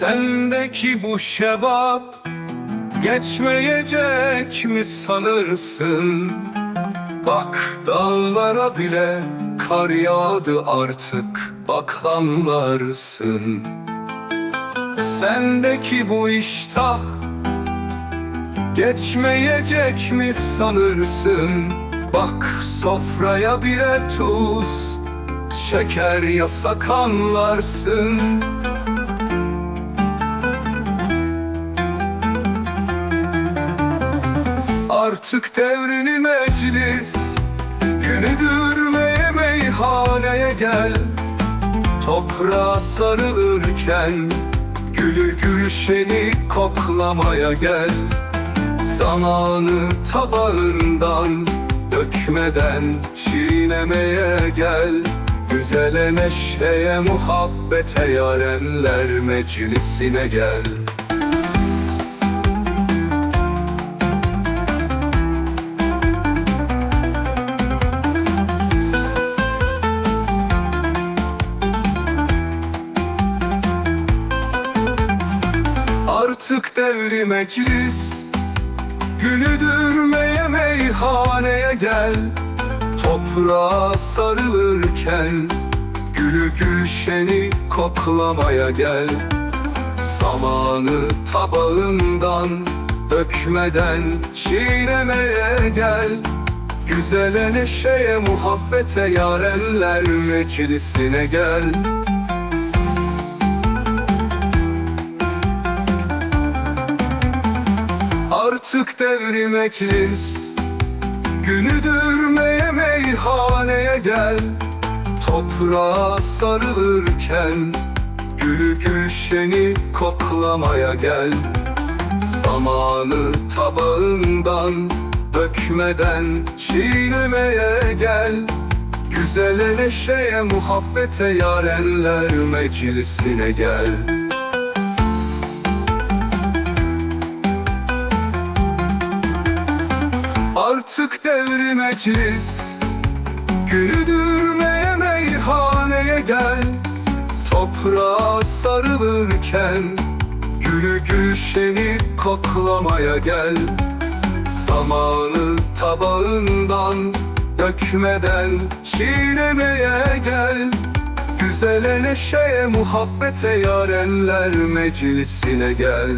Sendeki bu şebap Geçmeyecek mi sanırsın? Bak dağlara bile kar yağdı artık Bak anlarsın Sendeki bu iştah Geçmeyecek mi sanırsın? Bak sofraya bile tuz Şeker yasak anlarsın Artık devrini meclis Günü dürmeye meyhaneye gel. Toprağa sarılırken Gülü gülşeni koklamaya gel. Zamanı tabağından Dökmeden çiğnemeye gel. Güzele neşeye muhabbete yarenler meclisine gel Artık devri meclis Günü dürmeye meyhaneye gel. Toprağa sarılırken Gülü gülşeni koklamaya gel. Zamanı tabağından Dökmeden çiğnemeye gel. Güzele neşeye muhabbete yarenler meclisine gel Artık devri meclis Günü dürmeye meyhaneye gel. Toprağa sarılırken Gülü gülşeni koklamaya gel. Zamanı tabağından Dökmeden çiğnemeye gel. Güzele neşeye muhabbete yarenler meclisine gel Artık devri meclis Günü dürmeye meyhaneye gel. Toprağa sarılırken Gülü gülşeni koklamaya gel. Zamanı tabağından Dökmeden çiğnemeye gel. Güzele neşeye muhabbete yarenler meclisine gel